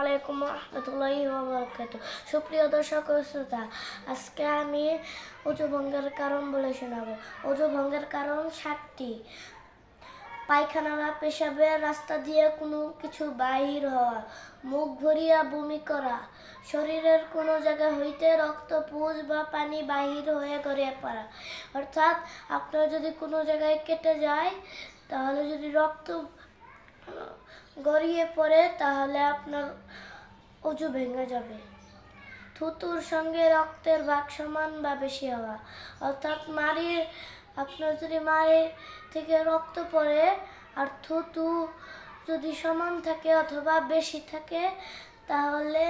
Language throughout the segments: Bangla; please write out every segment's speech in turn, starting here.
আলাইকুম রহমতুল্লাহি ওবরাকাত সুপ্রিয় দর্শক শ্রোতা, আজকে আমি অজু ভঙ্গের কারণ বলে শোনাবো। অজু ভঙ্গের কারণ সাতটি। পায়খানা বা পেশাবের রাস্তা দিয়ে কোনো কিছু বাহির হওয়া, মুখ ভরিয়া বমি করা, শরীরের কোনো জায়গা হইতে রক্ত, পুজ বা পানি বাহির হয়ে গড়িয়ে পড়া। অর্থাৎ আপনার যদি কোনো জায়গায় কেটে যায়, তাহলে যদি রক্ত গড়িয়ে পড়ে, তাহলে আপনার অজু ভেঙে যাবে। থুতুর সঙ্গে রক্তের ভাগ সমান বা বেশি হওয়া। অর্থাৎ মাড়ির, আপনার যদি মাড়ির থেকে রক্ত পড়ে আর থুতু যদি সমান থাকে অথবা বেশি থাকে, তাহলে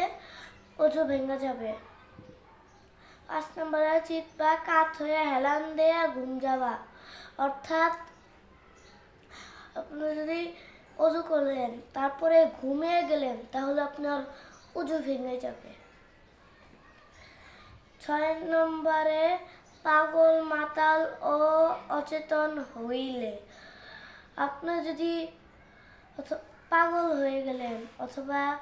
অজু ভেঙে যাবে। পাঁচ নম্বরে চিত বা কাত হয়ে হেলান দেয়া, ঘুম যাওয়া। অর্থাৎ আপনার যদি অজু করলেন, তারপরে ঘুমিয়ে গেলেন, তাহলে আপনার উজু ভেঙে যাবে। ছয় নম্বরে, পাগল, মাতাল ও অচেতন হইলে। আপনি যদি পাগল হয়ে গেলেন অথবা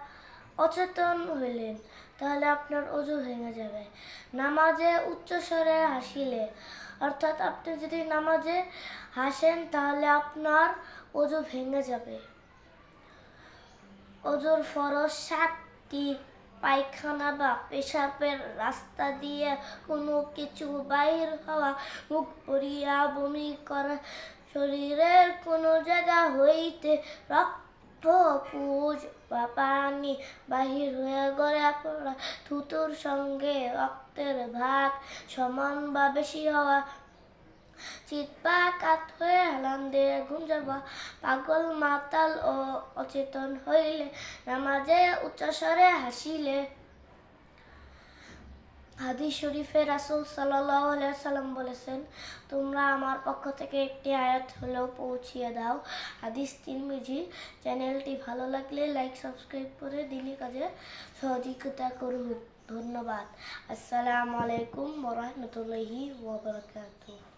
অচেতন হইলেন, তাহলে আপনার অজু ভেঙে যাবে। নামাজে উচ্চস্বরে হাসিলে। অর্থাৎ আপনি যদি নামাজে হাসেন, তাহলে আপনার অজু ভেঙে যাবে। অজুর ফরজ সাতটি পায়খানা বা পেশাবের রাস্তা দিয়ে কোনো কিছু বাইর হওয়া, মুখ পড়িয়া বমি করা, শরীরের কোনো জায়গা হইতে রক্ত পুজ বা পানি বাহির হয়ে গড়ে পড়া, থুতুর সঙ্গে রক্তের ভাগ সমান বা বেশি হওয়া কাত হয়ে হেলান দিয়ে ঘুম পাগল মাতাল ও অচেতন হইলে নামাজে উচ্চস্বরে হাসিলে। শরীফে রাসূল সাল্লাম বলেছেন, তোমরা আমার পক্ষ থেকে একটি আয়াত হলেও পৌঁছিয়ে দাও। হাদিস তিরমিজি চ্যানেলটি ভালো লাগলে লাইক, সাবস্ক্রাইব করে দিনই কাজে সহযোগিতা করুন। ধন্যবাদ। আসসালামু আলাইকুম ওয়া রাহমাতুল্লাহি ওয়া বারাকাতুহু।